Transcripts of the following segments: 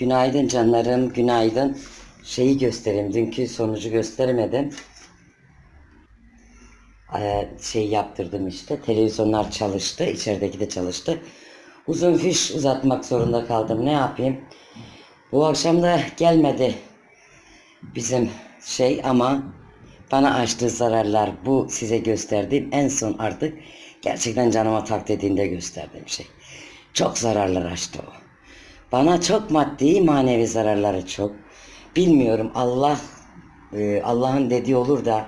Günaydın canlarım, günaydın. Şeyi göstereyim, dünkü sonucu gösteremedim. Ee, şey yaptırdım işte, televizyonlar çalıştı, içerideki de çalıştı. Uzun fiş uzatmak zorunda kaldım, ne yapayım? Bu akşam da gelmedi bizim şey ama bana açtığı zararlar bu size gösterdiğim en son artık gerçekten canıma tak dediğinde gösterdiğim şey. Çok zararlar açtı o. Bana çok maddi manevi zararları çok. Bilmiyorum Allah e, Allah'ın dediği olur da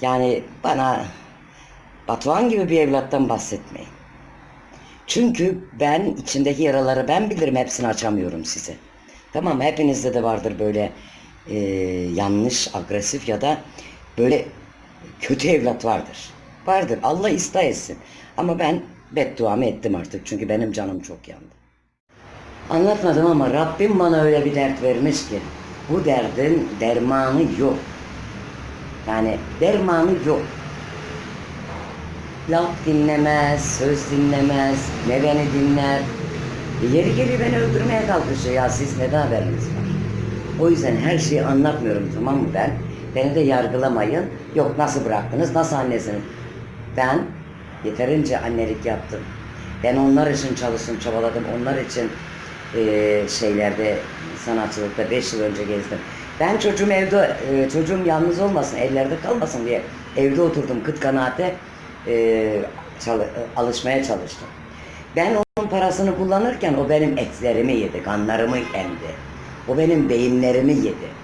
yani bana Batuhan gibi bir evlattan bahsetmeyin. Çünkü ben içindeki yaraları ben bilirim hepsini açamıyorum size. Tamam hepinizde de vardır böyle e, yanlış, agresif ya da böyle kötü evlat vardır. Vardır. Allah ıslah etsin. Ama ben bedduamı ettim artık. Çünkü benim canım çok yandı. Anlatmadım ama Rabbim bana öyle bir dert vermiş ki bu derdin dermanı yok. Yani dermanı yok. Laf dinlemez, söz dinlemez, ne beni dinler. E Yeri geliyor beni öldürmeye kalkışıyor ya siz ne haberiniz var? O yüzden her şeyi anlatmıyorum tamam mı ben? Beni de yargılamayın. Yok nasıl bıraktınız, nasıl annesiniz? Ben yeterince annelik yaptım. Ben onlar için çalıştım, çabaladım. Onlar için eee, şeylerde, sanatçılıkta 5 yıl önce gezdim. Ben çocuğum evde, eee, çocuğum yalnız olmasın, ellerde kalmasın diye evde oturdum kıt kanaate eee, çalı- alışmaya çalıştım. Ben onun parasını kullanırken o benim etlerimi yedi, kanlarımı emdi. O benim beyinlerimi yedi.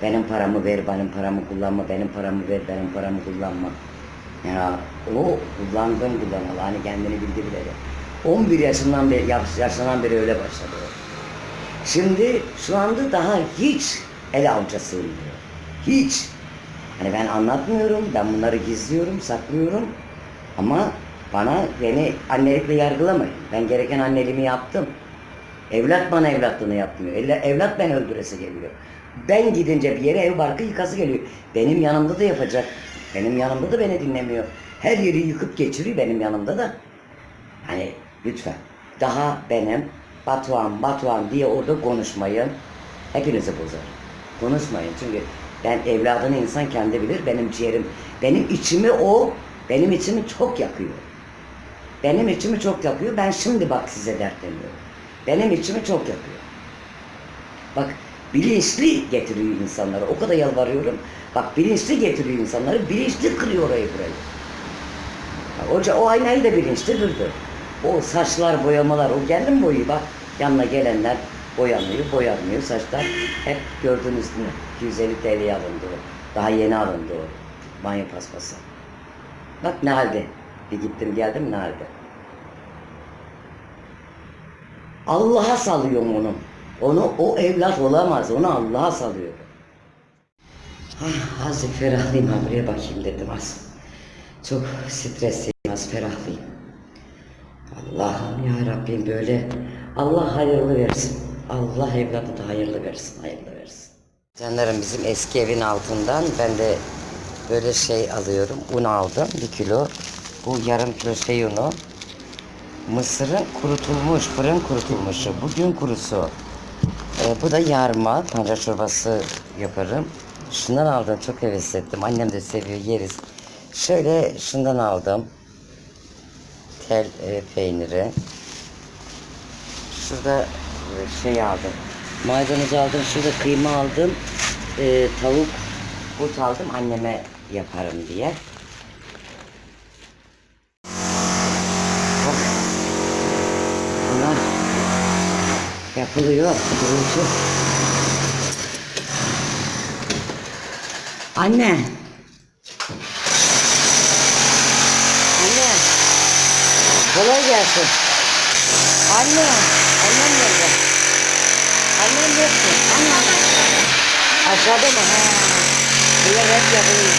Benim paramı ver, benim paramı kullanma, benim paramı ver, benim paramı kullanma. Ya o kullandım kullanalı, hani kendini bildi bileli. 11 yaşından beri, yaş- yaşından beri öyle başladı. Şimdi şu anda daha hiç el avuca sığmıyor. Hiç. Hani ben anlatmıyorum, ben bunları gizliyorum, saklıyorum. Ama bana beni annelikle yargılamayın. Ben gereken anneliğimi yaptım. Evlat bana evlatlığını yapmıyor. Evlat beni öldüresi geliyor. Ben gidince bir yere ev barkı yıkası geliyor. Benim yanımda da yapacak. Benim yanımda da beni dinlemiyor. Her yeri yıkıp geçiriyor benim yanımda da. Hani lütfen. Daha benim Batuhan Batuhan diye orada konuşmayın. Hepinizi bozar. Konuşmayın çünkü ben evladını insan kendi bilir. Benim ciğerim, benim içimi o, benim içimi çok yakıyor. Benim içimi çok yakıyor. Ben şimdi bak size dertleniyorum. Benim içimi çok yakıyor. Bak bilinçli getiriyor insanları. O kadar yalvarıyorum. Bak bilinçli getiriyor insanları. Bilinçli kırıyor orayı burayı. Hoca o aynayı da bilinçli kırdı. O saçlar boyamalar, o geldi mi boyu bak. Yanına gelenler boyanıyor, boyanmıyor. Saçlar hep gördüğünüz gibi 250 TL'ye alındı o. Daha yeni alındı o. Banyo paspası. Bak ne halde. Bir gittim geldim ne halde. Allah'a salıyorum onu. Onu o evlat olamaz. Onu Allah'a salıyorum. Ah, azıcık ferahlayayım buraya bakayım dedim az. Çok stresliyim az ferahlayayım. Allah'ım ya Rabbim böyle Allah hayırlı versin. Allah evladı da hayırlı versin, hayırlı versin. Canlarım bizim eski evin altından ben de böyle şey alıyorum. Un aldım bir kilo. Bu yarım kilo şey unu. Mısırın kurutulmuş, fırın kurutulmuşu. Bugün kurusu. Ee, bu da yarma, pancar çorbası yaparım. Şundan aldım, çok heves ettim. Annem de seviyor, yeriz. Şöyle şundan aldım. Tel e, peyniri. Şurada e, şey aldım. Maydanoz aldım, şurada kıyma aldım. E, tavuk but aldım anneme yaparım diye. Bak. Bunlar yapılıyor. Anne. Anne. Gelsin. Anne. Annem nerede? Annem yoktu. Annem. Aşağıda mı? Ha. Bunlar hep yapılıyor.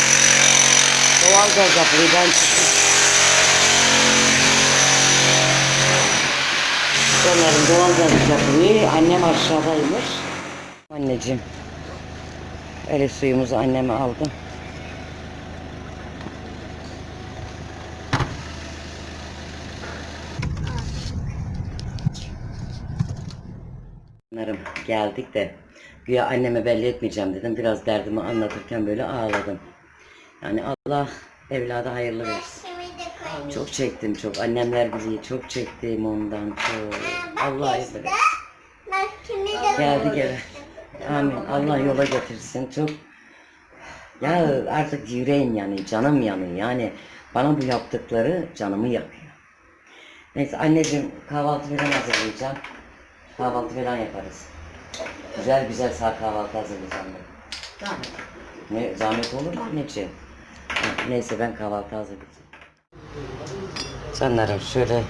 Doğal gaz yapılıyor. Ben çıktım. Doğal gaz yapılıyor. Annem aşağıdaymış. Anneciğim. Öyle suyumuzu anneme aldım. Bunlarım geldik de güya anneme belli etmeyeceğim dedim. Biraz derdimi anlatırken böyle ağladım. Yani Allah evlada hayırlı versin. Çok çektim çok. Annemler biliyor. Çok çektim ondan çok. Allah hayırlı versin. Geldik eve. Amin. Allah yola getirsin. Çok ya artık yüreğim yanıyor, canım yanıyor. Yani bana bu yaptıkları canımı yakıyor. Neyse anneciğim kahvaltı falan hazırlayacağım. Kahvaltı falan yaparız. Güzel güzel sağ kahvaltı hazırlayacağım ben. Ne zahmet olur mu anneciğim? Ha, Neyse ben kahvaltı hazırlayacağım. Canlarım şöyle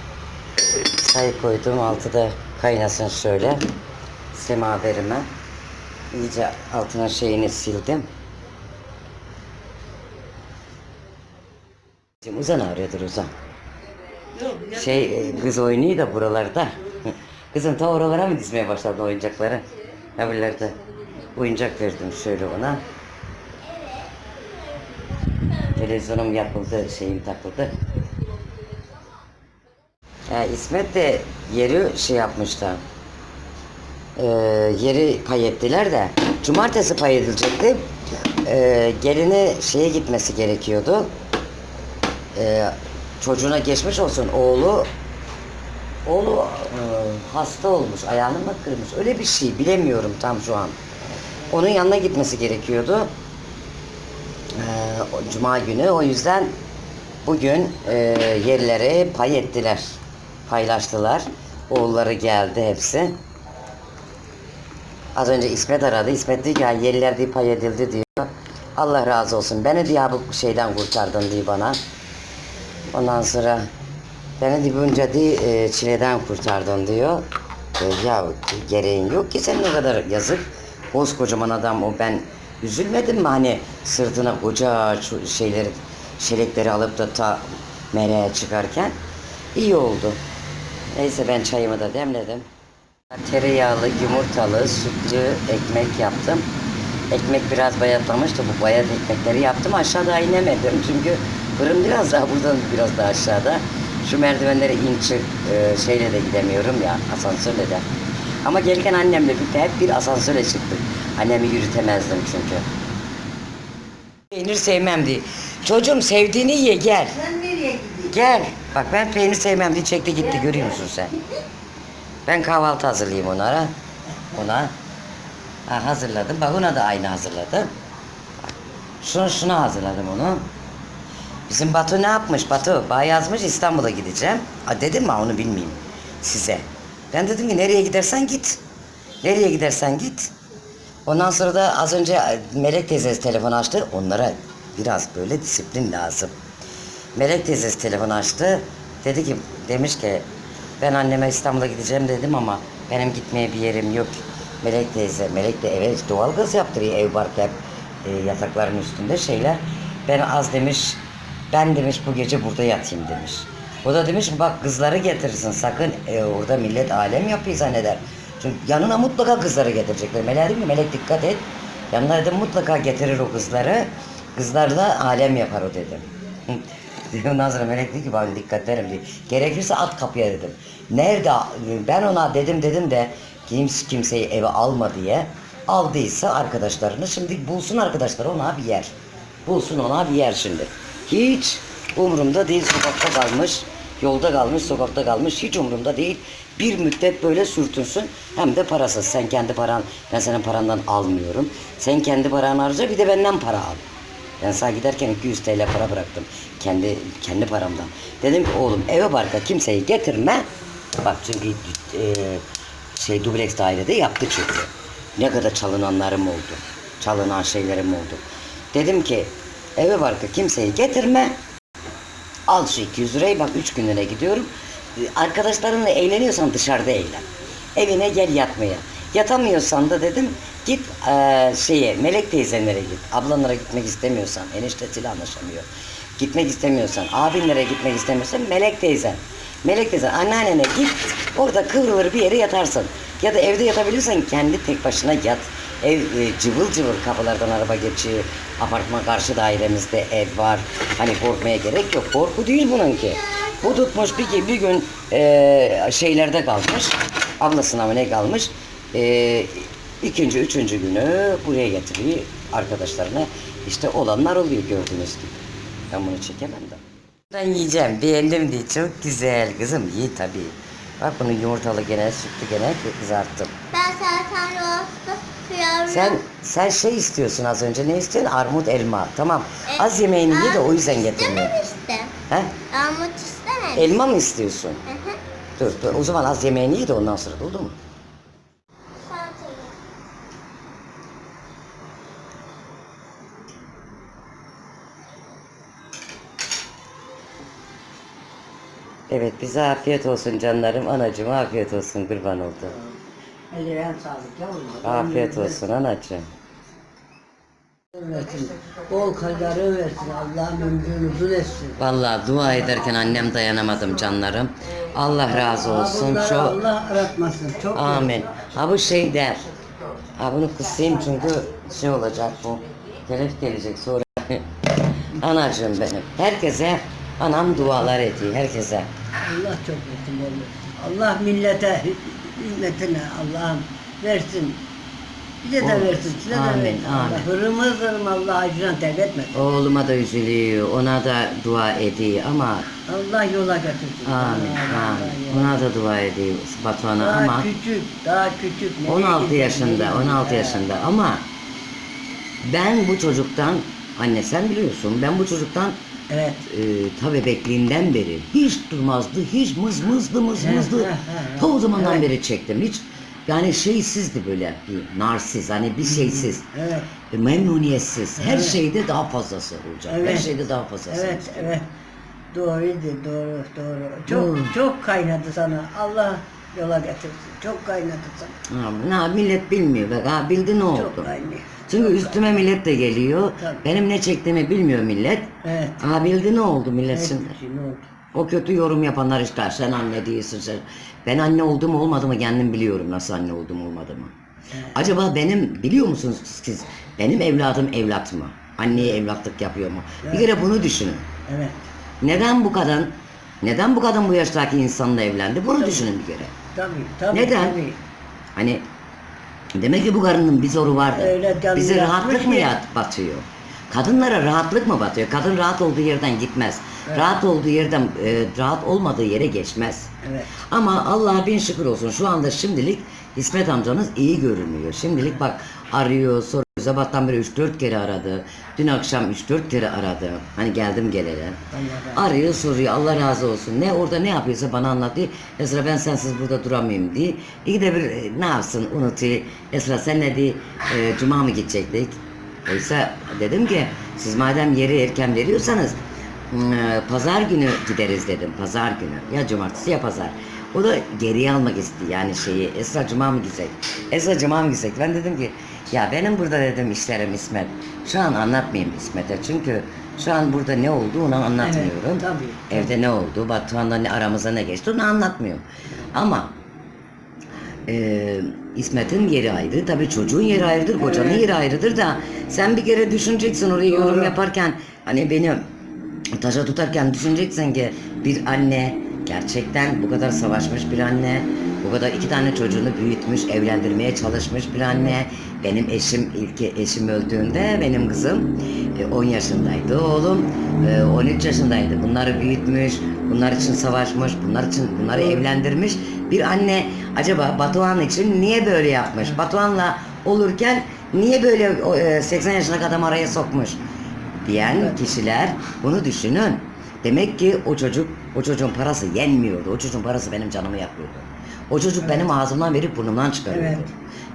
çay koydum altı da kaynasın şöyle semaverime iyice altına şeyini sildim. Uzan ağrıyordur uzan. Şey e, kız oynuyor da buralarda. Kızım ta oralara mı dizmeye başladı oyuncakları? Öbürlerde oyuncak verdim şöyle ona. Televizyonum yapıldı, şeyim takıldı. Ya İsmet de yeri şey yapmışlar. Ee, yeri pay ettiler de cumartesi pay edilecekti. Ee, gelini şeye gitmesi gerekiyordu. Ee, çocuğuna geçmiş olsun oğlu oğlu e, hasta olmuş ayağını mı kırmış öyle bir şey bilemiyorum tam şu an. Onun yanına gitmesi gerekiyordu. O Cuma günü o yüzden bugün e, yerleri pay ettiler. Paylaştılar. Oğulları geldi hepsi. Az önce İsmet aradı. İsmet diyor ki yerler diye pay edildi diyor. Allah razı olsun. Beni diye bu şeyden kurtardın diyor bana. Ondan sonra beni bunca diye e, çileden kurtardın diyor. E, ya gereğin yok ki senin o kadar yazık. Koskocaman adam o ben üzülmedim mi hani sırtına koca şeyleri şelekleri alıp da ta mereye çıkarken iyi oldu. Neyse ben çayımı da demledim. Tereyağlı, yumurtalı, sütlü ekmek yaptım. Ekmek biraz bayatlamıştı. Bu bayat ekmekleri yaptım. Aşağıda inemedim. Çünkü fırın biraz daha buradan biraz daha aşağıda. Şu merdivenlere in çık e, şeyle de gidemiyorum ya asansörle de. Ama gelirken annemle birlikte hep bir asansöre çıktık. Annemi yürütemezdim çünkü. Peynir sevmem diye. Çocuğum sevdiğini ye gel. Sen nereye gidiyorsun? Gel. Bak ben peynir sevmem diye çekti gitti görüyor musun sen? Ben kahvaltı hazırlayayım onlara. Ona. Ha, hazırladım. Bak ona da aynı hazırladım. Şunu şuna hazırladım onu. Bizim Batu ne yapmış? Batu bana yazmış İstanbul'a gideceğim. Ha, dedim mi onu bilmeyeyim size. Ben dedim ki nereye gidersen git. Nereye gidersen git. Ondan sonra da az önce Melek teyzesi telefon açtı. Onlara biraz böyle disiplin lazım. Melek teyzesi telefon açtı. Dedi ki demiş ki ben anneme İstanbul'a gideceğim dedim ama benim gitmeye bir yerim yok. Melek teyze, Melek de eve doğalgaz yaptırıyor ev bark e, yatakların üstünde şeyler. Ben az demiş ben demiş bu gece burada yatayım demiş. O da demiş bak kızları getirirsin sakın e, orada millet alem yapıyor zanneder. Çünkü yanına mutlaka kızları getirecekler. Melek dedim ki Melek dikkat et. Yanına dedim mutlaka getirir o kızları. Kızlarla alem yapar o dedim. Ondan sonra Melek dedi ki bana dikkat ederim diye. Gerekirse at kapıya dedim. Nerede? Ben ona dedim dedim de kimse kimseyi eve alma diye. Aldıysa arkadaşlarını şimdi bulsun arkadaşları ona bir yer. Bulsun ona bir yer şimdi. Hiç umurumda değil sokakta kalmış. Yolda kalmış, sokakta kalmış. Hiç umurumda değil. Bir müddet böyle sürtünsün. Hem de parasız. Sen kendi paran, ben senin parandan almıyorum. Sen kendi paranı harca bir de benden para al. Ben sana giderken 200 TL para bıraktım. Kendi kendi paramdan. Dedim ki oğlum eve barka kimseyi getirme. Bak çünkü e, şey dubleks dairede yaptı çünkü. Ne kadar çalınanlarım oldu. Çalınan şeylerim oldu. Dedim ki eve barka kimseyi getirme. Al şu 200 lirayı bak 3 günlere gidiyorum. E, Arkadaşlarınla eğleniyorsan dışarıda eğlen. Evine gel yatmaya. Yatamıyorsan da dedim git eee, şeye Melek teyzenlere git. Ablanlara gitmek istemiyorsan eniştesiyle anlaşamıyor. Gitmek istemiyorsan abinlere gitmek istemiyorsan Melek teyzen. Melek teyzen anneannene git orada kıvrılır bir yere yatarsın. Ya da evde yatabiliyorsan kendi tek başına yat. Ev e, cıvıl cıvıl kapılardan araba geçiyor. Apartman karşı dairemizde ev var. Hani korkmaya gerek yok. Korku değil bununki. Bu tutmuş bir, bir gün e, şeylerde kalmış. Ablasına mı ne kalmış. Ee, ikinci, üçüncü günü buraya getiriyor arkadaşlarına. İşte olanlar oluyor gördüğünüz gibi. Ben bunu çekemem de. Ben yiyeceğim. Beğendim diye. Çok güzel. Kızım iyi tabii. Bak bunu yumurtalı gene, sütlü gene kızarttım. Ben zaten rostu kıyarım. Sen sen şey istiyorsun az önce. Ne istiyorsun? Armut elma. Tamam. Az yemeğini ye de o yüzden getirmiyor. İstememiştim. He? Armut istememiştim. Elma mı istiyorsun? Hı hı. Dur, dur. O zaman az yemeğini ye de ondan sonra oldu mu? Evet bize afiyet olsun canlarım. Anacığım afiyet olsun kurban oldu. Ellerine sağlık yavrum. Afiyet olsun anacığım. Versin. Bol kadarı versin. Allah'ın ömrünü uzun etsin. Vallahi dua ederken annem dayanamadım canlarım. Allah razı olsun. Bunları Şu Allah aratmasın. Çok amin. Ha bu şey der. Ha bunu kısayım çünkü şey olacak bu. Telef gelecek sonra. Anacığım benim. Herkese anam dualar ediyor herkese. Allah çok bol versin. Allah millete, hizmetine Allah'ım versin. Bize de versin, size de Amin, versin. amin. Allah hırımı hırım Allah acıdan terk etmesin. Oğluma da üzülüyor, ona da dua ediyor ama Allah yola götürsün. amin, Allah, amin. Allah, Ona da dua ediyor Batuhan'a Daha ama küçük, daha küçük. Nereye 16 gidecek, yaşında, nereye 16 gidecek? yaşında ama ben bu çocuktan, anne sen biliyorsun, ben bu çocuktan Evet. e, ta bebekliğinden beri hiç durmazdı, hiç mız mızdı mız mızdı. Ta o zamandan evet. beri çektim. Hiç yani şeysizdi böyle bir narsiz, hani bir şeysiz, Evet. e, memnuniyetsiz. Her Evet. şeyde daha fazlası olacak. Her Evet. şeyde daha fazlası Evet, olacak. evet. Doğruydu, doğru, doğru. Çok, Doğru. çok kaynadı sana. Allah yola getirsin. Çok kaynadı sana. Ha, millet bilmiyor bak ha bildi ne oldu. Çok kaynıyor. Çünkü üstüme millet de geliyor. Tabii. Benim ne çektiğimi bilmiyor millet. Evet. Ha bildi ne oldu millet Evet, şimdi. şey, ne oldu? O kötü yorum yapanlar işte sen anne değilsin sen. Ben anne oldum mu olmadı mı kendim biliyorum nasıl anne oldum olmadı mı. Acaba benim biliyor musunuz siz benim evladım evlat mı? Anneye evlatlık yapıyor mu? Bir kere bunu düşünün. Evet. Neden bu kadın neden bu kadın bu yaştaki insanla evlendi? Bunu düşünün bir kere. Tabii, tabii. Neden? Tabii. Hani demek ki bu karının bir zoru vardı. Öyle yakmış rahatlık mı yat batıyor? Kadınlara rahatlık mı batıyor? Kadın rahat olduğu yerden gitmez. Evet. Rahat olduğu yerden e, rahat olmadığı yere geçmez. Evet. Ama Allah'a bin şükür olsun şu anda şimdilik İsmet amcanız iyi görünüyor. Şimdilik bak arıyor, soruyor. Sabahtan beri 3-4 kere aradı. Dün akşam 3-4 kere aradı. Hani geldim geleli. Arıyor soruyor Allah razı olsun. Ne orada ne yapıyorsa bana anlatıyor. Esra ben sensiz burada duramayayım diye. İyi de bir e, ne yapsın unutuyor. Esra senle diye e, cuma mı gidecektik? Oysa dedim ki siz madem yeri erken veriyorsanız e, pazar günü gideriz dedim. Pazar günü. Ya cumartesi ya pazar. O da geriye almak istedi yani şeyi. Esra cuma mı gitsek? Esra cuma mı gitsek? Ben dedim ki ya benim burada dedim işlerim İsmet. Şu an anlatmayayım İsmet'e. Çünkü şu an burada ne oldu onu anlatmıyorum. Evet, tabii, Evde ne oldu? Batuhan'la ne aramıza ne geçti onu anlatmıyorum. Ama e, İsmet'in yeri ayrı, tabii çocuğun yeri ayrıdır, kocanın Evet. yeri ayrıdır da sen bir kere düşüneceksin oraya yorum Doğru. yaparken hani beni taşa tutarken düşüneceksin ki bir anne gerçekten bu kadar savaşmış bir anne, bu kadar iki tane çocuğunu büyütmüş, evlendirmeye çalışmış bir anne. Benim eşim ilk eşim öldüğünde benim kızım e, 10 yaşındaydı, oğlum e, 13 yaşındaydı. Bunları büyütmüş, bunlar için savaşmış, bunlar için bunları evlendirmiş. Bir anne acaba Batuhan için niye böyle yapmış? Batuhan'la olurken niye böyle o, e, 80 yaşındaki adam araya sokmuş? diyen kişiler bunu düşünün. Demek ki o çocuk, o çocuğun parası yenmiyordu. O çocuğun parası benim canımı yakıyordu. O çocuk benim ağzımdan verip burnumdan çıkarıyordu. Evet.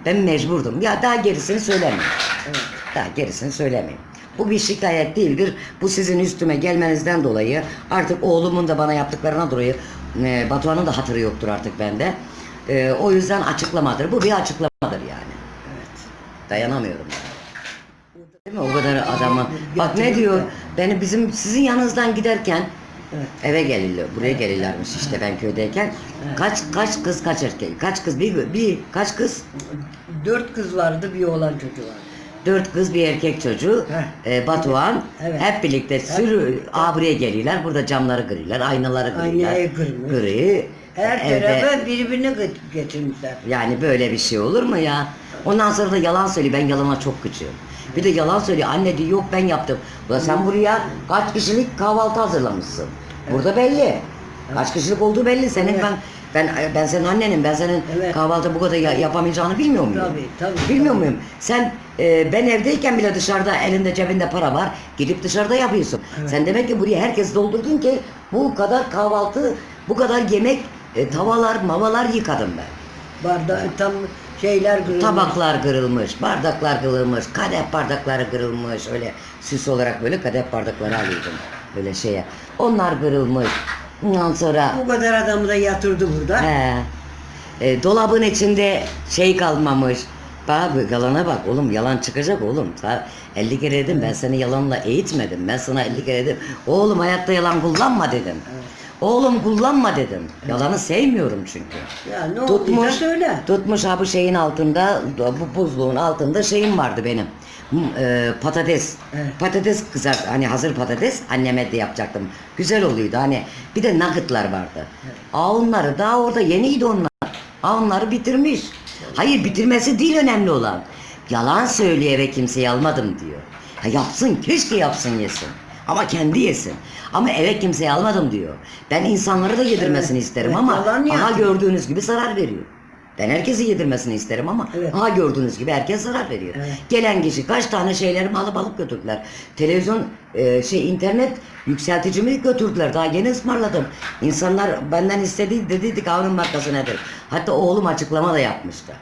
Ben mecburdum. Ya daha gerisini söylemeyeyim. Evet. Daha gerisini söylemeyeyim. Bu bir şikayet değildir. Bu sizin üstüme gelmenizden dolayı artık oğlumun da bana yaptıklarına dolayı e, Batuhan'ın da hatırı yoktur artık bende. E, o yüzden açıklamadır. Bu bir açıklamadır yani. Evet. Dayanamıyorum. Değil mi? O kadar adamı. Bak ne diyor? Beni bizim sizin yanınızdan giderken Evet. eve gelirler. Buraya gelirlermiş işte ben köydeyken. Evet. Kaç kaç kız kaç erkek? Kaç kız bir bir kaç kız? Dört kız vardı, bir oğlan çocuğu vardı. Dört kız bir erkek çocuğu. Heh. e, Batuhan Evet. hep birlikte sürü Aa, buraya geliyorlar. Burada camları kırıyorlar, aynaları kırıyorlar. Aynayı kırmış. Kırıyor. Her Evde- tarafa birbirini gö- getirmişler. Yani böyle bir şey olur mu ya? Ondan sonra da yalan söylüyor. Ben yalana çok gıcığım. Bir de yalan söylüyor. Anne diyor yok ben yaptım. Ulan sen buraya kaç kişilik kahvaltı hazırlamışsın? Burada belli. Kaç kişilik olduğu belli. Senin Evet. ben ben ben senin annenim. Ben senin Evet. kahvaltı bu kadar ya- yapamayacağını bilmiyor muyum? Tabii, tabii, Bilmiyor tabii. muyum? Sen e, ben evdeyken bile dışarıda elinde cebinde para var. Gidip dışarıda yapıyorsun. Evet. Sen demek ki buraya herkes doldurdun ki bu kadar kahvaltı, bu kadar yemek, e, tavalar, mavalar yıkadım ben. Barda tam şeyler kırılmış. Tabaklar kırılmış, bardaklar kırılmış, kadeh bardakları kırılmış. Öyle süs olarak böyle kadeh bardakları alıyordum. Böyle şeye. Onlar kırılmış. Ondan sonra Bu kadar adamı da yatırdı burada. he, e, dolabın içinde şey kalmamış. Bak yalana bak oğlum yalan çıkacak oğlum. Sa 50 kere dedim ben seni yalanla eğitmedim. Ben sana 50 kere dedim. Oğlum hayatta yalan kullanma dedim. Oğlum kullanma dedim. Yalanı sevmiyorum çünkü. Ya ne Tutmuş, olduysa söyle. tutmuş ha bu şeyin altında, bu buzluğun altında şeyim vardı benim. E, patates. Evet. Patates kızart, hani hazır patates anneme de yapacaktım. Güzel oluyordu hani. Bir de nuggetlar vardı. Aa onları daha orada yeniydi onlar. Aa onları bitirmiş. Hayır bitirmesi değil önemli olan. Yalan söyleye ve kimseyi almadım diyor. Ha yapsın keşke yapsın yesin. Ama kendi yesin. Ama eve kimseyi almadım diyor. Ben insanlara da yedirmesini Evet, isterim evet, ama aha gördüğünüz gibi zarar veriyor. Ben herkesi yedirmesini isterim ama Evet. aha gördüğünüz gibi herkes zarar veriyor. Evet. Gelen kişi kaç tane şeylerimi alıp alıp götürdüler. Televizyon e, şey internet yükselticimi götürdüler. Daha yeni ısmarladım. İnsanlar benden istedi dediydik avının markası nedir? Hatta oğlum açıklama da yapmıştı.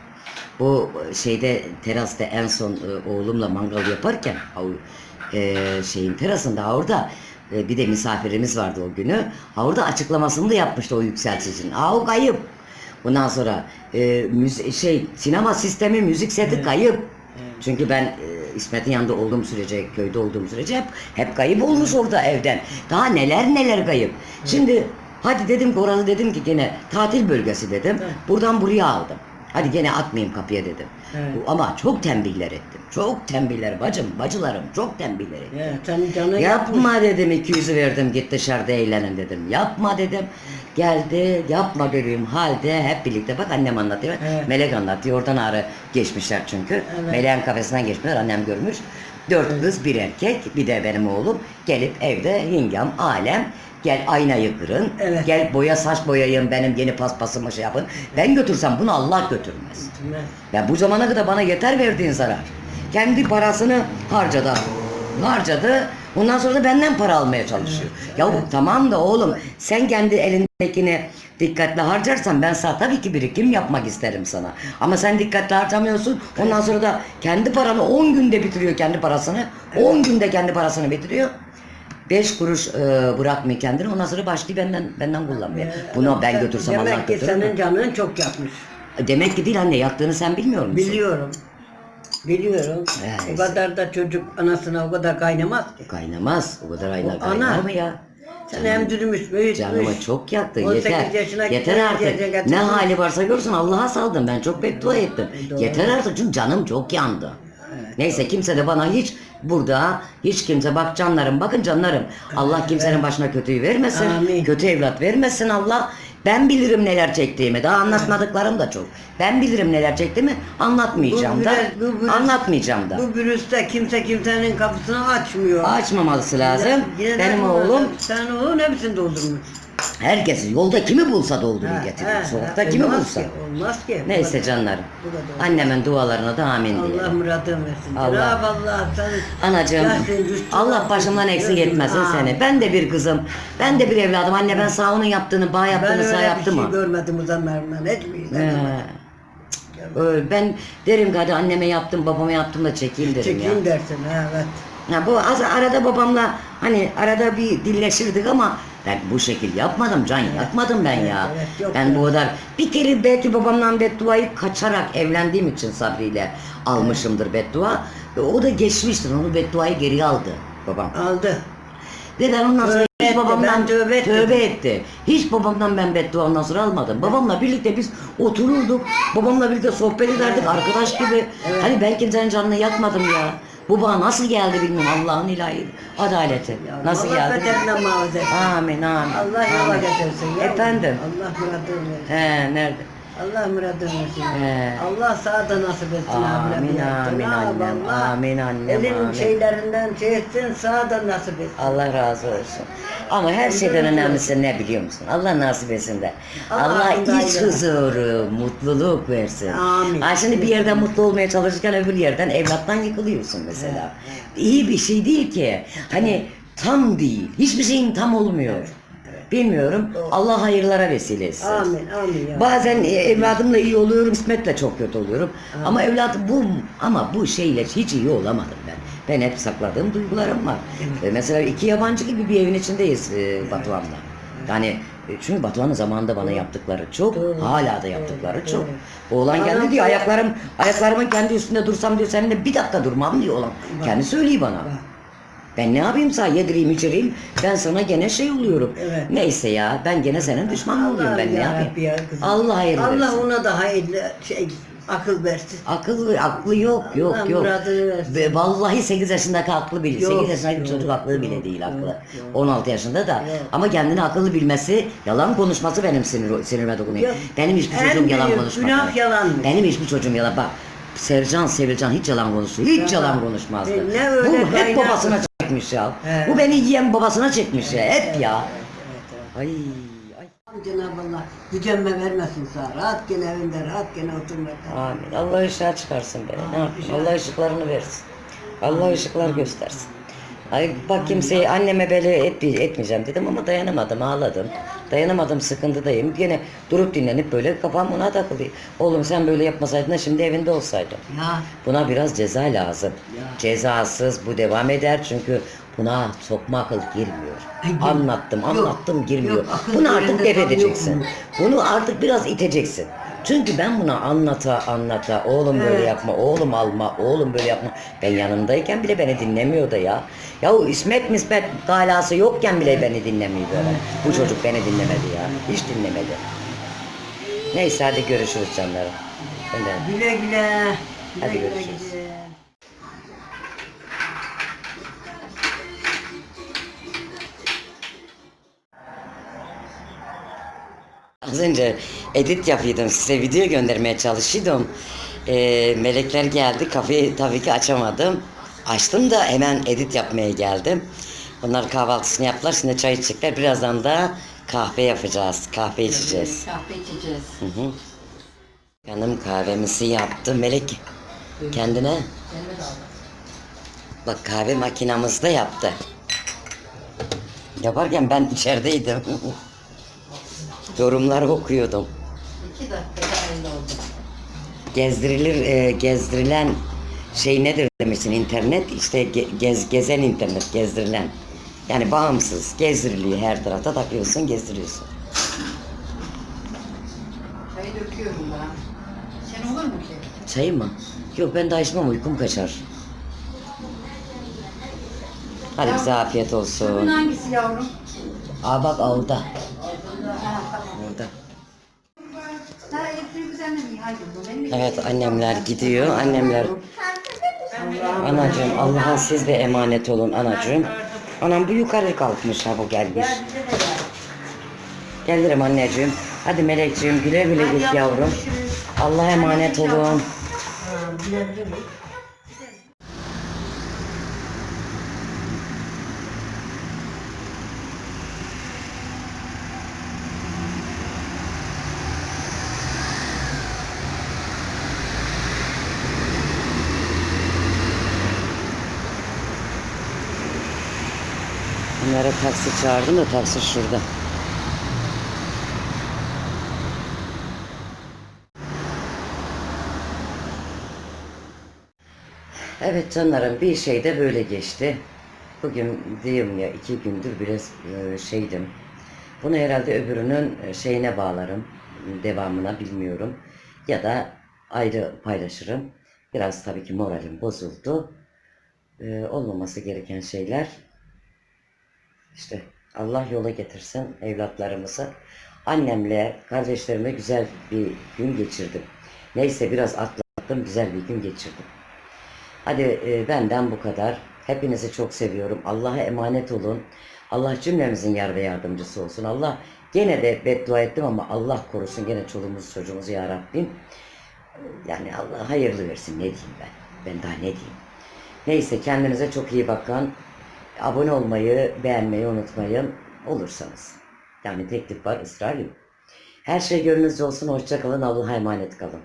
Bu şeyde terasta en son e, oğlumla mangal yaparken av- e, şeyin terasında orada e, bir de misafirimiz vardı o günü. Orada açıklamasını da yapmıştı o yükselticinin. Aa o kayıp. Bundan sonra e, müzi- şey sinema sistemi müzik seti kayıp. Çünkü ben e, İsmet'in yanında olduğum sürece, köyde olduğum sürece hep, hep kayıp olmuş orada evden. Daha neler neler kayıp. Şimdi hadi dedim ki orası dedim ki gene tatil bölgesi dedim. Evet. Buradan buraya aldım. Hadi gene atmayayım kapıya dedim. Evet. Ama çok tembihler ettim. Çok tembihler bacım, bacılarım çok tembihler ettim. Ya senin canın Yapma dedim 200'ü verdim git dışarıda eğlenin dedim. Yapma dedim. Geldi yapma dediğim halde hep birlikte bak annem anlatıyor. Evet. Melek anlatıyor. Oradan ağrı geçmişler çünkü. Evet. Melek'in kafesinden geçmişler annem görmüş. Dört kız bir erkek bir de benim oğlum gelip evde hingam alem gel aynayı kırın. Evet. Gel boya saç boyayın benim yeni paspasımı şey yapın. Ben götürsem bunu Allah götürmez. Ya bu zamana kadar bana yeter verdiğin zarar. Kendi parasını harcadı. Harcadı. Ondan sonra da benden para almaya çalışıyor. Ya bu tamam da oğlum sen kendi elindekini dikkatli harcarsan ben sana tabii ki birikim yapmak isterim sana. Ama sen dikkatli harcamıyorsun. Ondan sonra da kendi paranı 10 günde bitiriyor kendi parasını. 10 günde kendi parasını bitiriyor. 5 kuruş e, bırakmıyor kendini. Ondan sonra başlıyor benden benden kullanmıyor. Bunu ben götürsem Allah Demek ki götürür mü? senin canın çok yapmış. Demek ki değil anne yattığını sen bilmiyor musun? Biliyorum. Biliyorum. Evet. O kadar da çocuk anasına o kadar kaynamaz ki. Kaynamaz. O kadar ayna O kaynar ana. mı ya? Sen emdirmiş, büyütmüş. Canıma çok yaktı. 18 Yeter. yaşına Yeter artık. Ne hali varsa görsün Allah'a saldım. Ben çok beddua ettim. Doğru. Yeter artık çünkü canım çok yandı. Neyse kimse de bana hiç burada hiç kimse bak canlarım bakın canlarım. Allah kimsenin başına kötüyü vermesin. Amin. Kötü evlat vermesin Allah. Ben bilirim neler çektiğimi. Daha anlatmadıklarım da çok. Ben bilirim neler çektiğimi. Anlatmayacağım Bu da. virüs- bu virüs- Anlatmayacağım da. Bu virüste kimse kimsenin kapısını açmıyor. Açmaması lazım. Yine de Benim oğlum Sen oğlun hepsini doldurmuş. Herkesi yolda kimi bulsa dolduruyor Ha, getiriyor. ha, Sokakta ha, kimi olmaz bulsa. Ki, olmaz ki. Neyse canlarım. da doğru. Annemin dualarına da amin Allah diyelim. muradını versin. Allah. Cenab-ı Allah sen Anacığım Allah başımdan eksik etmesin Amin. seni. Ben de bir kızım. Ben de bir evladım. Anne ben sağ onun yaptığını, bağ Ben yaptığını sağ öyle bir şey mı? görmedim uzanlarımdan. Hiçbir He. Öyle, Ben derim ki hadi anneme yaptım, babama yaptım da çekeyim derim ya. Çekeyim dersin. ha, Evet. Ya bu az arada babamla hani arada bir dilleşirdik ama ben bu şekil yapmadım can yapmadım ben ya. evet, yok, ben bu kadar bir kere belki babamdan bedduayı kaçarak evlendiğim için Sabri ile almışımdır beddua. Ve O da geçmiştir. Onu bedduayı geri aldı babam. Aldı. Ve ben ondan sonra Tövbe hiç etti, babamdan ben tövbe ettim. tövbe etti. Hiç babamdan ben beddua ondan sonra almadım. Babamla birlikte biz otururduk. Babamla birlikte sohbet ederdik arkadaş gibi. Evet. Hani ben kimsenin canını yakmadım ya. Bu bana nasıl geldi bilmiyorum Allah'ın ilahi adaleti. Ya Nasıl Allah geldi? beterinden muhafaza etsin. Amin amin. Allah yola getirsin. ya. Efendim. Allah muradını versin. He nerede? Allah muradını versin. He. Allah sağda nasip etsin. Amin, amin Cenab-ı annem, Allah amin annem, Elin amin. şeylerinden şey etsin, sağda nasip etsin. Allah razı olsun. Ama her şeyden önemlisi ne biliyor musun? Allah nasip etsin de. Allah Allah iç huzuru, mutluluk versin. Amin. Ha şimdi bir yerden mutlu olmaya çalışırken öbür yerden evlattan yıkılıyorsun mesela. İyi bir şey değil ki. Hani tam değil. Hiçbir şeyin tam olmuyor. Bilmiyorum. Allah hayırlara vesile etsin. Amin, amin ya. Bazen e, evladımla iyi oluyorum, İsmet'le çok kötü oluyorum. Ama evladım bu ama bu şeyle hiç iyi olamadım ben. Ben hep sakladığım duygularım var. E, mesela iki yabancı gibi bir evin içindeyiz e, Batuhan'la. Yani e, çünkü Batuhan'ın zamanında bana yaptıkları çok, Doğru. hala da yaptıkları Evet, çok. evet. Oğlan Adam kendi diyor ayaklarım ayaklarımın kendi üstünde dursam diyor seninle bir dakika durmam diyor oğlan. Kendi söylüyor bana. Bak. Ben ne yapayım sana yedireyim içireyim ben sana gene şey oluyorum. Evet. Neyse ya ben gene senin düşmanın oluyorum ben ne ya yapayım. Ya kızım. Allah hayır Allah versin. ona da hayırlı şey, akıl versin. Akıl aklı yok yok Allah yok. Ve vallahi 8 yaşındaki aklı bile. Yok, 8 yaşındaki yok, çocuk aklı bile yok, değil aklı. yok, yok. 16 yaşında da. Yok. Ama kendini akıllı bilmesi, yalan konuşması benim sinir, sinirime dokunuyor. Yok. Benim hiçbir En çocuğum yalan konuşmaz. günah yalanmış. Benim hiçbir çocuğum yalan. Bak Sercan, Sevilcan hiç yalan konuşuyor. Hiç Ya. yalan konuşmazdı. E, ne öyle Bu hep babasına çekmiş ya. He. Bu beni yiyen babasına çekmiş ya. Hep ya. Evet, evet. Ay, ay. Cenab-ı Allah gücenme vermesin sana. Rahat gene evinde, rahat gene oturmakta. Amin. Allah ışığa çıkarsın beni. Ne yapayım? Allah ışıklarını versin. Allah ışıklar göstersin. Ay bak kimseyi anneme böyle et, etmeyeceğim dedim ama dayanamadım ağladım. Dayanamadım sıkıntıdayım. Yine durup dinlenip böyle kafam ona takılıyor. Oğlum sen böyle yapmasaydın da şimdi evinde olsaydın. Ya Buna biraz ceza lazım. Ya. Cezasız bu devam eder çünkü buna sokma akıl girmiyor. Ay, Anlattım, Yok, anlattım girmiyor. yok, Bunu artık def edeceksin. Bunu artık biraz iteceksin. Çünkü ben buna anlata anlata oğlum böyle Evet. yapma, oğlum alma, oğlum böyle yapma. Ben yanımdayken bile beni dinlemiyor da ya. Ya o İsmet mismet galası yokken bile beni dinlemiyor böyle. Bu çocuk beni dinlemedi ya. Hiç dinlemedi. Neyse hadi görüşürüz canlarım. Ben de güle güle. Güle Hadi güle görüşürüz. gidin. Az önce edit yapıyordum size video göndermeye çalışıyordum. Ee, melekler geldi kafeyi tabii ki açamadım. Açtım da hemen edit yapmaya geldim. Onlar kahvaltısını yaptılar şimdi çay içecekler. Birazdan da kahve yapacağız. Kahve içeceğiz. Kahve içeceğiz. Hı hı. Canım kahvemizi yaptı Melek. Kendine bak kahve makinamızda yaptı. Yaparken ben içerideydim. Yorumları okuyordum. İki dakikada aynı oldu. gezdirilir e, gezdirilen şey nedir demişsin internet işte ge- gez gezen internet gezdirilen yani bağımsız gezdiriliyor her tarafta takıyorsun gezdiriyorsun Çayı döküyorum ben. Sen olur mu ki? çayı mı yok ben daha içmem uykum kaçar hadi bize afiyet Bugün olsun hangisi yavrum? aa bak orada Ha, tamam. orada Ha, elektriği sen de mi? Hayır, bu benim evet annemler gidiyor annemler Anacığım Allah'a siz de emanet olun anacığım. Anam bu yukarı kalkmış ha bu gelmiş. Gelirim anneciğim. Hadi melekciğim güle güle git yavrum. Allah'a emanet olun. Taksi çağırdım da taksi şurada. Evet canlarım bir şey de böyle geçti. Bugün diyeyim ya iki gündür biraz e, şeydim. Bunu herhalde öbürünün e, şeyine bağlarım. Devamına bilmiyorum. Ya da ayrı paylaşırım. Biraz tabii ki moralim bozuldu. E, olmaması gereken şeyler işte Allah yola getirsin evlatlarımızı. Annemle, kardeşlerimle güzel bir gün geçirdim. Neyse biraz atlattım, güzel bir gün geçirdim. Hadi e, benden bu kadar. Hepinizi çok seviyorum. Allah'a emanet olun. Allah cümlemizin yar ve yardımcısı olsun. Allah gene de beddua ettim ama Allah korusun gene çoluğumuzu çocuğumuzu ya Rabbim. Yani Allah hayırlı versin ne diyeyim ben. Ben daha ne diyeyim. Neyse kendinize çok iyi bakın. Abone olmayı, beğenmeyi unutmayın. Olursanız. Yani teklif var, ısrar yok. Her şey gönlünüzce olsun. Hoşça kalın. Allah'a emanet kalın.